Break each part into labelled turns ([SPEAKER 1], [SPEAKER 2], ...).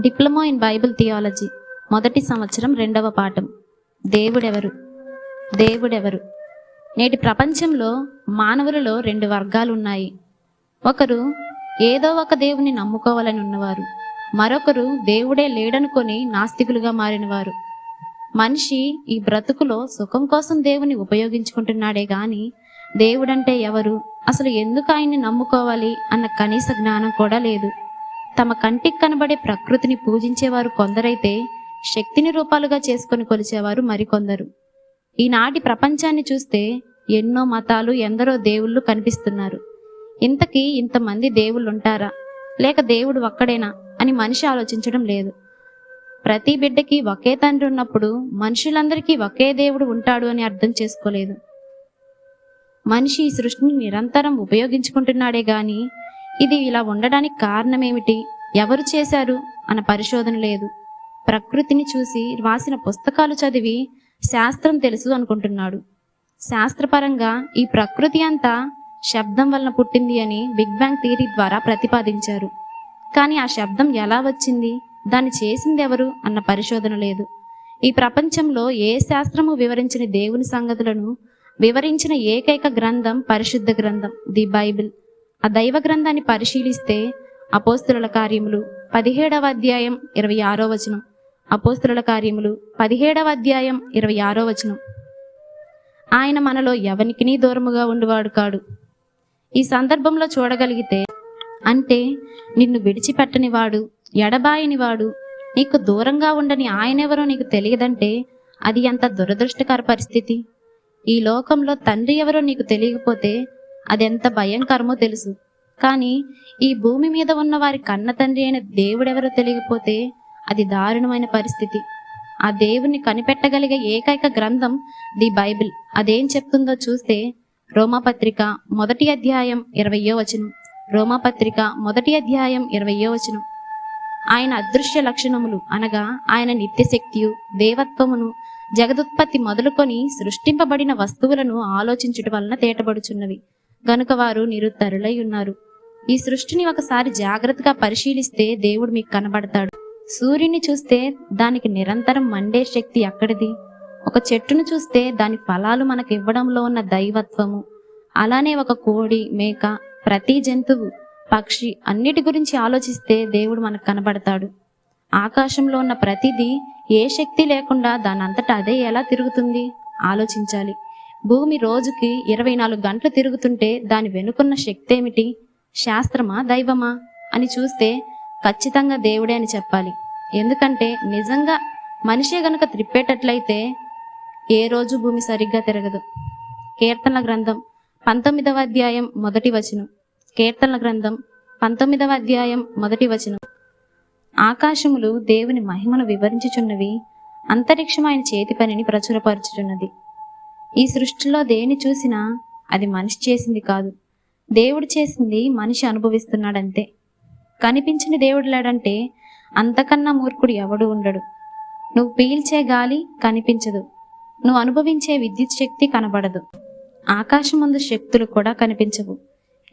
[SPEAKER 1] Diploma in Bible theology మొదటి సంవత్సరం రెండవ పాఠం. దేవుడెవరు? దేవుడెవరు? నేటి ప్రపంచంలో మానవులలో రెండు వర్గాలు ఉన్నాయి ఒకరు ఏదో ఒక దేవుని నమ్ముకోవాలని ఉన్నవారు. మరొకరు దేవుడే లేడనుకొని నాస్తికులుగా మారినవారు. మనిషి ఈ బ్రతుకులో సుఖం కోసం దేవుని ఉపయోగించుకుంటున్నాడే గాని దేవుడంటే ఎవరు? అసలు ఎందుకు ఆయన్ని నమ్ముకోవాలి అన్న కనీస జ్ఞానం కూడా లేదు. తమ కంటికి కనబడే ప్రకృతిని పూజించేవారు కొందరైతే శక్తిని రూపాలుగా చేసుకొని కొలిచేవారు మరికొందరు. ఈనాటి ప్రపంచాన్ని చూస్తే ఎన్నో మతాలు ఎందరో దేవుళ్ళు కనిపిస్తున్నారు. ఇంతకీ ఇంతమంది దేవుళ్ళు ఉంటారా లేక దేవుడు ఒక్కడేనా అని మనిషి ఆలోచించడం లేదు. ప్రతి బిడ్డకి ఒకే తండ్రి ఉన్నప్పుడు మనుషులందరికీ ఒకే దేవుడు ఉంటాడు అని అర్థం చేసుకోలేదు. మనిషి ఈ సృష్టిని నిరంతరం ఉపయోగించుకుంటున్నాడే గాని ఇది ఇలా ఉండడానికి కారణమేమిటి? ఎవరు చేశారు? అన్న పరిశోధన లేదు. ప్రకృతిని చూసి రాసిన పుస్తకాలు చదివి శాస్త్రం తెలుసు అనుకుంటున్నాడు. శాస్త్రపరంగా ఈ ప్రకృతి అంతా శబ్దం వలన పుట్టింది అని బిగ్ బ్యాంగ్ థియరీ ద్వారా ప్రతిపాదించారు. కానీ ఆ శబ్దం ఎలా వచ్చింది? దాన్ని చేసింది ఎవరు? అన్న పరిశోధన లేదు. ఈ ప్రపంచంలో ఏ శాస్త్రము వివరించిన దేవుని సంగతులను వివరించిన ఏకైక గ్రంథం పరిశుద్ధ గ్రంథం ది బైబిల్. ఆ దైవ గ్రంథాన్ని పరిశీలిస్తే అపోస్తుల కార్యములు పదిహేడవ అధ్యాయం ఇరవై ఆరో వచనం. అపోస్తుల కార్యములు పదిహేడవ అధ్యాయం ఇరవై ఆరో వచనం. ఆయన మనలో ఎవనికిని దూరముగా ఉండివాడు కాడు. ఈ సందర్భంలో చూడగలిగితే అంటే నిన్ను విడిచిపెట్టని వాడు ఎడబాయని వాడు నీకు దూరంగా ఉండని ఆయనెవరో నీకు తెలియదంటే అది ఎంత దురదృష్టకర పరిస్థితి. ఈ లోకంలో తండ్రి ఎవరో నీకు తెలియకపోతే అదెంత భయంకరమో తెలుసు. కానీ ఈ భూమి మీద ఉన్న వారి కన్న తండ్రి అయిన దేవుడెవరో తెలియకపోతే అది దారుణమైన పరిస్థితి. ఆ దేవుణ్ణి కనిపెట్టగలిగే ఏకైక గ్రంథం ది బైబిల్. అదేం చెప్తుందో చూస్తే రోమాపత్రిక మొదటి అధ్యాయం ఇరవయో వచనం. రోమాపత్రిక మొదటి అధ్యాయం ఇరవయో వచనం. ఆయన అదృశ్య లక్షణములు అనగా ఆయన నిత్యశక్తియు దేవత్వమును జగదుత్పత్తి మొదలుకొని సృష్టింపబడిన వస్తువులను ఆలోచించుట వలన తేటబడుచున్నవి. గనుక వారు నిరుత్తరులై ఉన్నారు ఈ సృష్టిని ఒకసారి జాగ్రత్తగా పరిశీలిస్తే దేవుడు మీకు కనబడతాడు. సూర్యుని చూస్తే దానికి నిరంతరం మండే శక్తి ఎక్కడిది ఒక చెట్టును చూస్తే దాని ఫలాలు మనకు ఇవ్వడంలో ఉన్న దైవత్వము. అలానే ఒక కోడి మేక ప్రతి జంతువు పక్షి అన్నిటి గురించి ఆలోచిస్తే దేవుడు మనకు కనబడతాడు. ఆకాశంలో ఉన్న ప్రతిదీ ఏ శక్తి లేకుండా దానంతటా అదే ఎలా తిరుగుతుంది? ఆలోచించాలి. భూమి రోజుకి ఇరవై నాలుగు గంటలు తిరుగుతుంటే దాని వెనుకున్న శక్తి ఏమిటి శాస్త్రమా దైవమా? అని చూస్తే ఖచ్చితంగా దేవుడే అని చెప్పాలి. ఎందుకంటే నిజంగా మనిషే గనుక త్రిప్పేటట్లయితే ఏ రోజు భూమి సరిగ్గా తిరగదు. కీర్తనల గ్రంథం పంతొమ్మిదవ అధ్యాయం మొదటి వచనం. కీర్తనల గ్రంథం పంతొమ్మిదవ అధ్యాయం మొదటి వచనం. ఆకాశములు దేవుని మహిమను వివరించుచున్నవి అంతరిక్షం ఆయన చేతి పనిని ప్రచురపరచుచున్నది. ఈ సృష్టిలో దేని చూసినా అది మనిషి చేసింది కాదు. దేవుడు చేసింది మనిషి అనుభవిస్తున్నాడంతే. కనిపించని దేవుడు లేడంటే అంతకన్నా మూర్ఖుడు ఎవడు ఉండడు. నువ్వు పీల్చే గాలి కనిపించదు. నువ్వు అనుభవించే విద్యుత్ శక్తి కనబడదు. ఆకాశం ముందు శక్తులు కూడా కనిపించవు.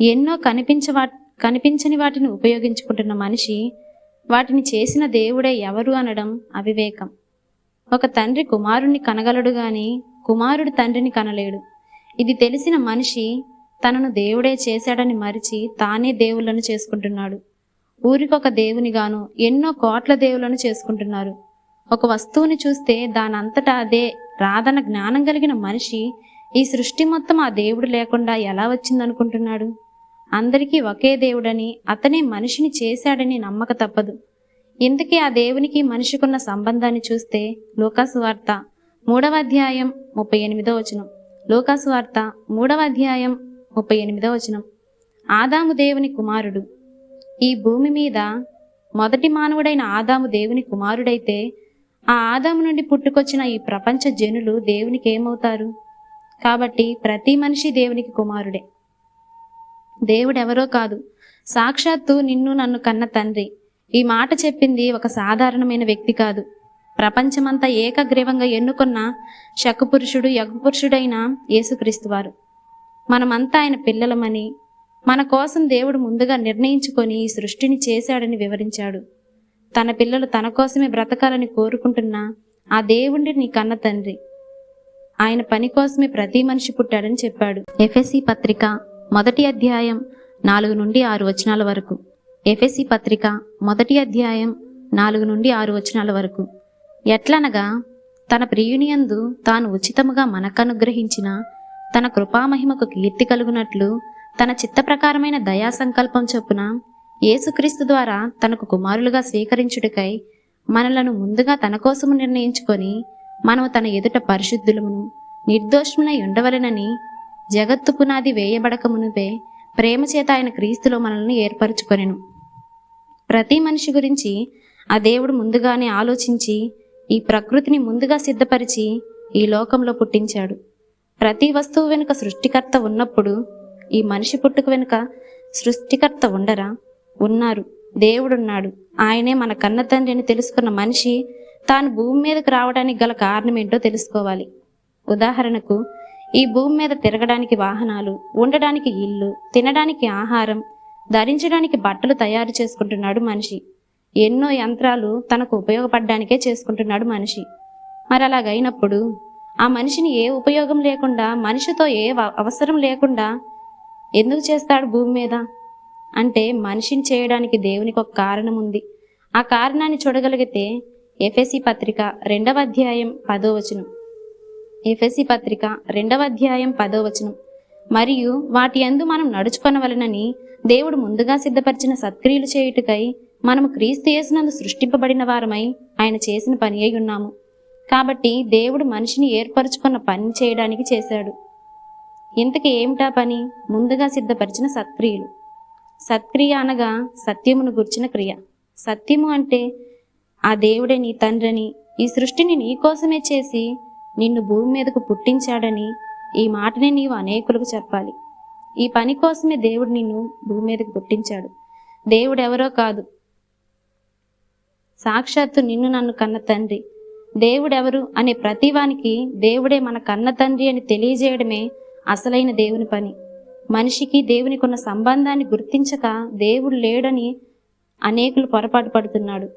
[SPEAKER 1] ఎన్నో కనిపించవా కనిపించని వాటిని ఉపయోగించుకుంటున్న మనిషి వాటిని చేసిన దేవుడే ఎవరు అనడం అవివేకం. ఒక తండ్రి కుమారుణ్ణి కనగలడు గాని కుమారుడు తండ్రిని కనలేడు. ఇది తెలిసిన మనిషి తనను దేవుడే చేశాడని మరిచి తానే దేవుళ్ళను చేసుకుంటున్నాడు. ఊరికొక దేవునిగాను ఎన్నో కోట్ల దేవులను చేసుకుంటున్నారు. ఒక వస్తువుని చూస్తే దానంతటా అదే రాధన జ్ఞానం కలిగిన మనిషి ఈ సృష్టి మొత్తం ఆ దేవుడు లేకుండా ఎలా వచ్చిందనుకుంటున్నాడు? అందరికీ ఒకే దేవుడని అతనే మనిషిని చేశాడని నమ్మక తప్పదు. ఇంతకీ ఆ దేవునికి మనిషికున్న సంబంధాన్ని చూస్తే? లోకాసు వార్త మూడవ అధ్యాయం ముప్పై ఎనిమిదో వచనం. లోకాసు వార్త మూడవ అధ్యాయం ముప్పై ఎనిమిదో వచనం. ఆదాము దేవుని కుమారుడు. ఈ భూమి మీద మొదటి మానవుడైన ఆదాము దేవుని కుమారుడైతే ఆ ఆదాము నుండి పుట్టుకొచ్చిన ఈ ప్రపంచ జనులు దేవునికి ఏమవుతారు? కాబట్టి ప్రతి మనిషి దేవునికి కుమారుడే. దేవుడెవరో కాదు. సాక్షాత్తు నిన్ను నన్ను కన్న తండ్రి. ఈ మాట చెప్పింది ఒక సాధారణమైన వ్యక్తి కాదు. ప్రపంచమంతా ఏకగ్రీవంగా ఎన్నుకున్న శకపురుషుడు యగపురుషుడైన యేసుక్రీస్తువారు మనమంతా ఆయన పిల్లలమని మన కోసం దేవుడు ముందుగా నిర్ణయించుకొని ఈ సృష్టిని చేశాడని వివరించాడు. తన పిల్లలు తన కోసమే బ్రతకాలని కోరుకుంటున్న ఆ దేవుడి నీ కన్న తండ్రి. ఆయన పని కోసమే ప్రతి మనిషి పుట్టాడని చెప్పాడు. ఎఫ్ఎస్సి పత్రిక మొదటి అధ్యాయం నాలుగు నుండి ఆరు వచనాల వరకు. ఎఫ్ఎస్సి పత్రిక మొదటి అధ్యాయం నాలుగు నుండి ఆరు వచనాల వరకు. ఎట్లనగా తన ప్రియునియందు తాను ఉచితముగా మనకనుగ్రహించిన తన కృపామహిమకు కీర్తి కలుగునట్లు తన చిత్త ప్రకారమైన దయా సంకల్పం చొప్పున యేసుక్రీస్తు ద్వారా తనకు కుమారులుగా స్వీకరించుటకై మనలను ముందుగా తన కోసము నిర్ణయించుకొని మనము తన ఎదుట పరిశుద్ధులమును నిర్దోషమునై ఉండవలెనని జగత్తు పునాది వేయబడక మునుపే ప్రేమ చేత ఆయన క్రీస్తులో మనల్ని ఏర్పరచుకొనెను. ప్రతి మనిషి గురించి ఆ దేవుడు ముందుగానే ఆలోచించి ఈ ప్రకృతిని ముందుగా సిద్ధపరిచి ఈ లోకంలో పుట్టించాడు. ప్రతి వస్తువు వెనుక సృష్టికర్త ఉన్నప్పుడు ఈ మనిషి పుట్టుక వెనుక సృష్టికర్త ఉండరా? ఉన్నారు. దేవుడున్నాడు. ఆయనే మన కన్న తండ్రిని తెలుసుకున్న మనిషి తాను భూమి మీదకు రావడానికి గల కారణం ఏంటో తెలుసుకోవాలి. ఉదాహరణకు ఈ భూమి మీద తిరగడానికి వాహనాలు ఉండడానికి ఇల్లు తినడానికి ఆహారం ధరించడానికి బట్టలు తయారు చేసుకుంటున్నాడు మనిషి. ఎన్నో యంత్రాలు తనకు ఉపయోగపడడానికే చేసుకుంటున్నాడు మనిషి. మరి అలాగైనప్పుడు ఆ మనిషిని ఏ ఉపయోగం లేకుండా మనిషితో ఏ అవసరం లేకుండా ఎందుకు చేస్తాడు భూమి మీద? అంటే మనిషిని చేయడానికి దేవునికి ఒక కారణం ఉంది ఆ కారణాన్ని చూడగలిగితే ఎఫెసి పత్రిక రెండవ అధ్యాయం పదో వచనం. ఎఫెసి పత్రిక రెండవ అధ్యాయం పదో వచనం. మరియు వాటి యందు మనం నడుచుకొనవలనని దేవుడు ముందుగా సిద్ధపరిచిన సత్క్రియలు చేయుటకై మనము క్రీస్తు యేసునందు సృష్టింపబడిన వారమై ఆయన చేసిన పని అయి ఉన్నాము. కాబట్టి దేవుడు మనిషిని ఏర్పరచుకున్న పని చేయడానికి చేశాడు. ఇంతకి ఏమిటా పని? ముందుగా సిద్ధపరిచిన సత్క్రియలు. సత్క్రియ అనగా సత్యమును గుర్చిన క్రియ. సత్యము అంటే ఆ దేవుడే నీ తండ్రని ఈ సృష్టిని నీ కోసమే చేసి నిన్ను భూమి మీదకు పుట్టించాడని ఈ మాటనే నీవు అనేకులకు చెప్పాలి. ఈ పని కోసమే దేవుడు నిన్ను భూమి మీదకు పుట్టించాడు. దేవుడు ఎవరో కాదు. సాక్షాత్తు నిన్ను నన్ను కన్న తండ్రి. దేవుడెవరు అనే ప్రతివానికి దేవుడే మన కన్న తండ్రి అని తెలియజేయడమే అసలైన దేవుని పని. మనిషికి దేవునికి ఉన్న సంబంధాన్ని గుర్తించక దేవుడు లేడని అనేకులు పొరపాటు పడుతున్నాడు.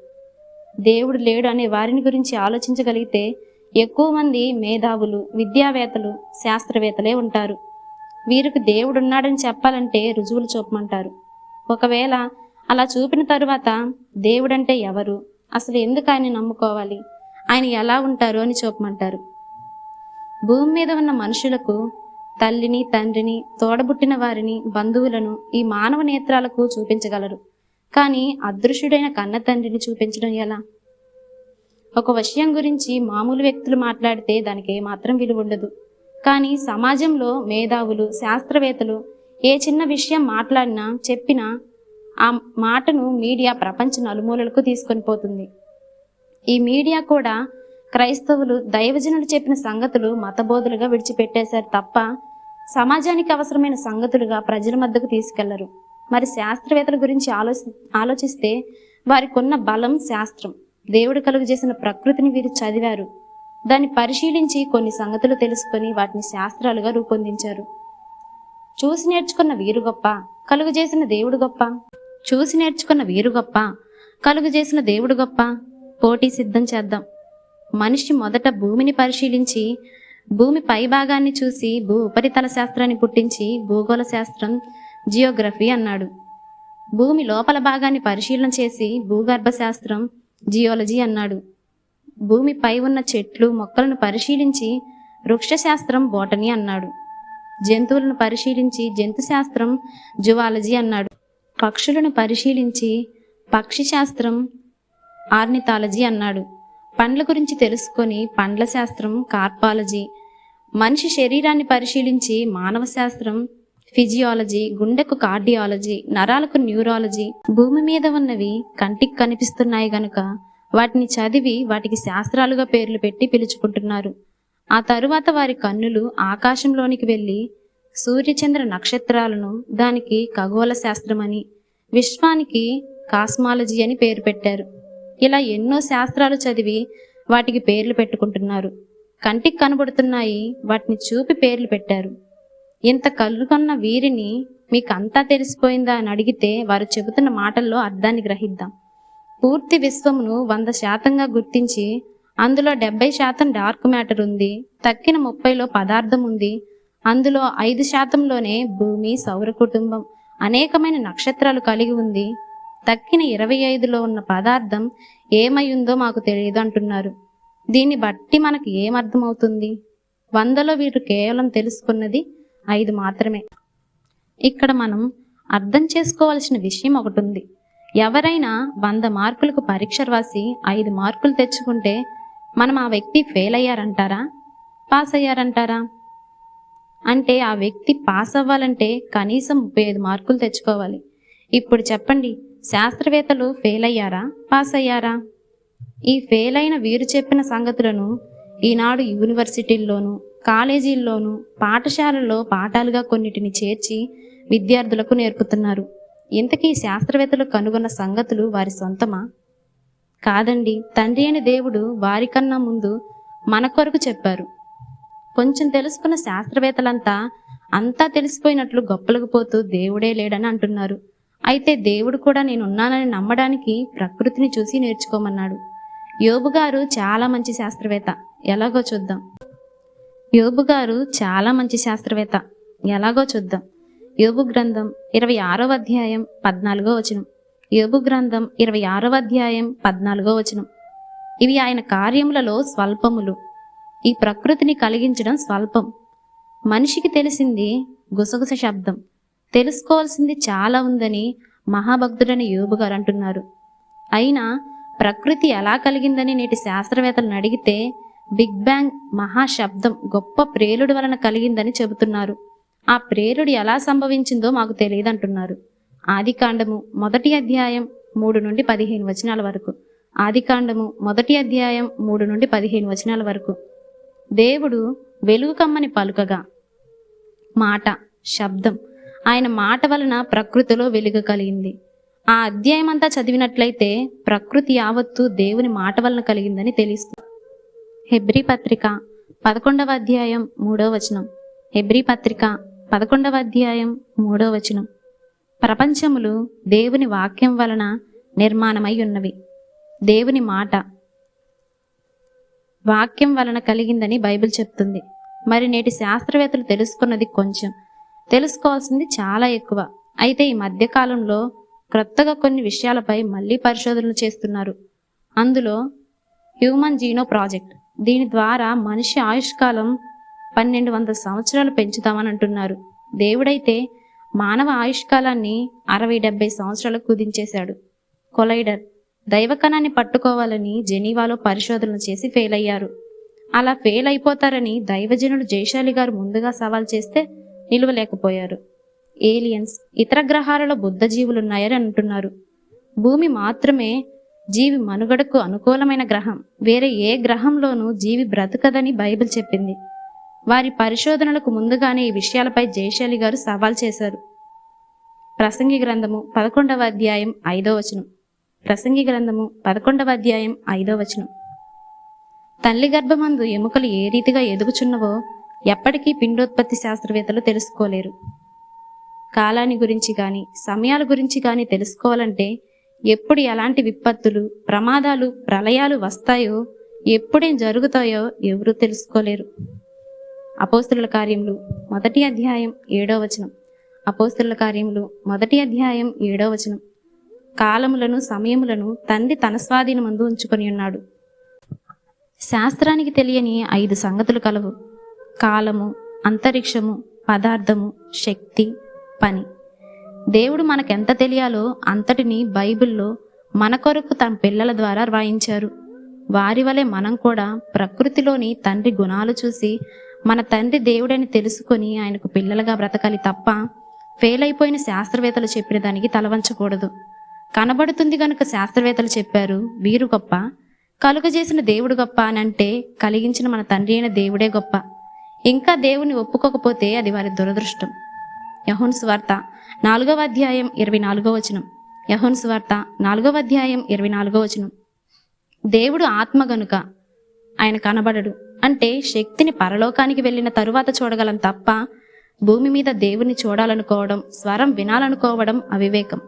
[SPEAKER 1] దేవుడు లేడు అనే వారిని గురించి ఆలోచించగలిగితే ఎక్కువ మంది మేధావులు విద్యావేత్తలు శాస్త్రవేత్తలే ఉంటారు. వీరికి దేవుడు ఉన్నాడని చెప్పాలంటే రుజువులు చూపమంటారు. ఒకవేళ అలా చూపిన తరువాత దేవుడంటే ఎవరు? అసలు ఎందుకు ఆయన నమ్ముకోవాలి? ఆయన ఎలా ఉంటారు అని చూపమంటారు. భూమి మీద ఉన్న మనుషులకు తల్లిని తండ్రిని తోడబుట్టిన వారిని బంధువులను ఈ మానవ నేత్రాలకు చూపించగలరు. కానీ అదృశ్యుడైన కన్న తండ్రిని చూపించడం ఎలా? ఒక విషయం గురించి మామూలు వ్యక్తులు మాట్లాడితే దానికి ఏమాత్రం విలువ ఉండదు. కానీ సమాజంలో మేధావులు శాస్త్రవేత్తలు ఏ చిన్న విషయం మాట్లాడినా చెప్పినా ఆ మాటను మీడియా ప్రపంచ నలుమూలలకు తీసుకొని పోతుంది. ఈ మీడియా కూడా క్రైస్తవులు దైవజనులు చెప్పిన సంగతులు మతబోధులుగా విడిచిపెట్టేశారు తప్ప సమాజానికి అవసరమైన సంగతులుగా ప్రజల మద్దకు తీసుకెళ్ళరు. మరి శాస్త్రవేత్తల గురించి ఆలోచి ఆలోచిస్తే వారికి ఉన్న బలం శాస్త్రం. దేవుడు కలుగు చేసిన ప్రకృతిని వీరు చదివారు. దాన్ని పరిశీలించి కొన్ని సంగతులు తెలుసుకొని వాటిని శాస్త్రాలుగా రూపొందించారు. చూసి నేర్చుకున్న వీరు గొప్ప కలుగు చేసిన దేవుడు గొప్ప. చూసి నేర్చుకున్న వీరు గొప్ప. కలుగు చేసిన దేవుడు గొప్ప. పోటీ సిద్ధం చేద్దాం. మనిషి మొదట భూమిని పరిశీలించి భూమి పై భాగాన్ని చూసి భూ ఉపరితల శాస్త్రాన్ని పుట్టించి భూగోళ శాస్త్రం జియోగ్రఫీ అన్నాడు. భూమి లోపల భాగాన్ని పరిశీలన చేసి భూగర్భ శాస్త్రం జియోలజీ అన్నాడు. భూమిపై ఉన్న చెట్లు మొక్కలను పరిశీలించి వృక్షశాస్త్రం బోటనీ అన్నాడు. జంతువులను పరిశీలించి జంతు శాస్త్రం జువాలజీ అన్నాడు. పక్షులను పరిశీలించి పక్షి శాస్త్రం ఆర్నిథాలజీ అన్నాడు. పండ్ల గురించి తెలుసుకొని పండ్ల శాస్త్రం కార్పాలజీ మనిషి శరీరాన్ని పరిశీలించి మానవ శాస్త్రం ఫిజియాలజీ గుండెకు కార్డియాలజీ నరాలకు న్యూరాలజీ భూమి మీద ఉన్నవి కంటికి కనిపిస్తున్నాయి గనుక వాటిని చదివి వాటికి శాస్త్రాలుగా పేర్లు పెట్టి పిలుచుకుంటున్నారు. ఆ తరువాత వారి కన్నులు ఆకాశంలోనికి వెళ్ళి సూర్యచంద్ర నక్షత్రాలను దానికి ఖగోళ శాస్త్రమని విశ్వానికి కాస్మాలజీ అని పేరు పెట్టారు. ఇలా ఎన్నో శాస్త్రాలు చదివి వాటికి పేర్లు పెట్టుకుంటున్నారు. కంటికి కనబడుతున్నాయి వాటిని చూపి పేర్లు పెట్టారు. ఇంత కలుగొన్న వీరిని మీకు అంతా తెలిసిపోయిందా అని అడిగితే వారు చెబుతున్న మాటల్లో అర్థాన్ని గ్రహిద్దాం. పూర్తి విశ్వమును వంద శాతంగా గుర్తించి అందులో డెబ్బై శాతం డార్క్ మ్యాటర్ ఉంది తక్కిన ముప్పైలో పదార్థం ఉంది అందులో ఐదు శాతంలోనే భూమి సౌర కుటుంబం అనేకమైన నక్షత్రాలు కలిగి ఉంది. తక్కిన ఇరవై ఐదులో ఉన్న పదార్థం ఏమై ఉందో మాకు తెలియదు అంటున్నారు. దీన్ని బట్టి మనకు ఏమర్థమవుతుంది వందలో వీరు కేవలం తెలుసుకున్నది ఐదు మాత్రమే. ఇక్కడ మనం అర్థం చేసుకోవాల్సిన విషయం ఒకటి ఉంది ఎవరైనా వంద మార్కులకు పరీక్ష రాసి ఐదు మార్కులు తెచ్చుకుంటే మనం ఆ వ్యక్తి ఫెయిల్ అయ్యారంటారా? పాస్ అయ్యారంటారా? అంటే ఆ వ్యక్తి పాస్ అవ్వాలంటే కనీసం ముప్పై ఐదు మార్కులు తెచ్చుకోవాలి. ఇప్పుడు చెప్పండి శాస్త్రవేత్తలు ఫెయిల్ అయ్యారా? పాస్ అయ్యారా? ఈ ఫెయిల్ అయిన వీరు చెప్పిన సంగతులను ఈనాడు యూనివర్సిటీల్లోనూ కాలేజీల్లోనూ పాఠశాలల్లో పాఠాలుగా కొన్నిటిని చేర్చి విద్యార్థులకు నేర్పుతున్నారు. ఇంతకీ శాస్త్రవేత్తలు కనుగొన్న సంగతులు వారి సొంతమా? కాదండి తండ్రి అయిన దేవుడు వారికన్నా ముందు మన కొరకు చెప్పారు. కొంచెం తెలుసుకున్న శాస్త్రవేత్తలంతా అంతా తెలిసిపోయినట్లు గొప్పలకు పోతూ దేవుడే లేడని అంటున్నారు. అయితే దేవుడు కూడా నేనున్నానని నమ్మడానికి ప్రకృతిని చూసి నేర్చుకోమన్నాడు. యోబు గారు చాలా మంచి శాస్త్రవేత్త. ఎలాగో చూద్దాం. యోబు గారు చాలా మంచి శాస్త్రవేత్త. ఎలాగో చూద్దాం. యోబు గ్రంథం ఇరవై ఆరో అధ్యాయం పద్నాలుగో వచనం. యోబు గ్రంథం ఇరవై ఆరో అధ్యాయం పద్నాలుగో వచనం. ఇవి ఆయన కార్యములలో స్వల్పములు. ఈ ప్రకృతిని కలిగించడం స్వల్పం. మనిషికి తెలిసింది గుసగుస శబ్దం. తెలుసుకోవాల్సింది చాలా ఉందని మహాభక్తుడైన యోబు గారు అంటున్నారు. అయినా ప్రకృతి ఎలా కలిగిందని నేటి శాస్త్రవేత్తలను అడిగితే బిగ్ బ్యాంగ్ మహాశబ్దం గొప్ప ప్రేలుడు వలన కలిగిందని చెబుతున్నారు. ఆ ప్రేరుడు ఎలా సంభవించిందో మాకు తెలియదంటున్నారు. ఆదికాండము మొదటి అధ్యాయం మూడు నుండి పదిహేను వచనాల వరకు. ఆదికాండము మొదటి అధ్యాయం మూడు నుండి పదిహేను వచనాల వరకు. దేవుడు వెలుగు కమ్మని పలుకగా. మాట శబ్దం. ఆయన మాట వలన ప్రకృతిలో వెలుగు కలిగింది. ఆ అధ్యాయం అంతా చదివినట్లయితే ప్రకృతి యావత్తు దేవుని మాట వలన కలిగిందని తెలుస్తుంది. హెబ్రీ పత్రిక పదకొండవ అధ్యాయం మూడవ వచనం. హెబ్రీ పత్రిక పదకొండవ అధ్యాయం మూడవ వచనం. ప్రపంచములు దేవుని వాక్యం వలన నిర్మాణమై ఉన్నవి. దేవుని మాట వాక్యం వలన కలిగిందని బైబిల్ చెప్తుంది. మరి నేటి శాస్త్రవేత్తలు తెలుసుకున్నది కొంచెం. తెలుసుకోవాల్సింది చాలా ఎక్కువ. అయితే ఈ మధ్యకాలంలో క్రొత్తగా కొన్ని విషయాలపై మళ్ళీ పరిశోధనలు చేస్తున్నారు. అందులో హ్యూమన్ జీనో ప్రాజెక్ట్. దీని ద్వారా మనిషి ఆయుష్కాలం పన్నెండు వందల సంవత్సరాలు పెంచుతామని అంటున్నారు. దేవుడైతే మానవ ఆయుష్కాలాన్ని అరవై డెబ్బై సంవత్సరాలకు కుదించేశాడు. కొలైడర్. దైవకణాన్ని పట్టుకోవాలని జెనీవాలో పరిశోధనలు చేసి ఫెయిల్ అయ్యారు అలా ఫెయిల్ అయిపోతారని దైవజనుడు జయశాలి గారు ముందుగా సవాల్ చేస్తే నిలువలేకపోయారు. ఏలియన్స్ ఇతర గ్రహాలలో బుద్ధ జీవులున్నాయని అంటున్నారు. భూమి మాత్రమే జీవి మనుగడకు అనుకూలమైన గ్రహం. వేరే ఏ గ్రహంలోనూ జీవి బ్రతకదని బైబిల్ చెప్పింది. వారి పరిశోధనలకు ముందుగానే ఈ విషయాలపై జయశాలి గారు సవాల్ చేశారు. ప్రసంగి గ్రంథము పదకొండవ అధ్యాయం ఐదో వచనం. ప్రసంగి గ్రంథము పదకొండవ అధ్యాయం ఐదో వచనం. తల్లి గర్భమందు ఎముకలు ఏ రీతిగా ఎదుగుచున్నవో ఎప్పటికీ పిండోత్పత్తి శాస్త్రవేత్తలు తెలుసుకోలేరు. కాలాన్ని గురించి కానీ సమయాల గురించి కానీ తెలుసుకోవాలంటే ఎప్పుడు ఎలాంటి విపత్తులు ప్రమాదాలు ప్రళయాలు వస్తాయో ఎప్పుడేం జరుగుతాయో ఎవరూ తెలుసుకోలేరు. అపోస్తుల కార్యములు మొదటి అధ్యాయం ఏడో వచనం. అపోస్తుల కార్యములు మొదటి అధ్యాయం ఏడో వచనం. కాలములను సమయములను తండ్రి తన స్వాధీనమందు ఉంచుకొని ఉన్నాడు. శాస్త్రానికి తెలియని ఐదు సంగతులు కలవు. కాలము అంతరిక్షము పదార్థము శక్తి పని. దేవుడు మనకెంత తెలియాలో అంతటిని బైబిల్లో మన కొరకు తన పిల్లల ద్వారా వ్రాయించారు వారి వలె మనం కూడా ప్రకృతిలోని తండ్రి గుణాలు చూసి మన తండ్రి దేవుడని తెలుసుకొని ఆయనకు పిల్లలుగా బ్రతకాలి తప్ప ఫెయిల్ అయిపోయిన శాస్త్రవేత్తలు చెప్పిన దానికి తలవంచకూడదు. కనబడుతుంది గనుక శాస్త్రవేత్తలు చెప్పారు వీరు గొప్ప. కలుగజేసిన దేవుడు గొప్ప అని అంటే కలిగించిన మన తండ్రి అయిన దేవుడే గొప్ప. ఇంకా దేవుని ఒప్పుకోకపోతే అది వారి దురదృష్టం. యహోన్ స్వార్త నాలుగవ అధ్యాయం ఇరవై నాలుగో వచనం. యహోన్ స్వార్త నాలుగవ అధ్యాయం ఇరవై నాలుగో వచనం. దేవుడు ఆత్మ గనుక ఆయన కనబడడు అంటే శక్తిని పరలోకానికి వెళ్ళిన తరువాత చూడగలం తప్ప భూమి మీద దేవుని చూడాలనుకోవడం స్వరం వినాలనుకోవడం అవివేకం.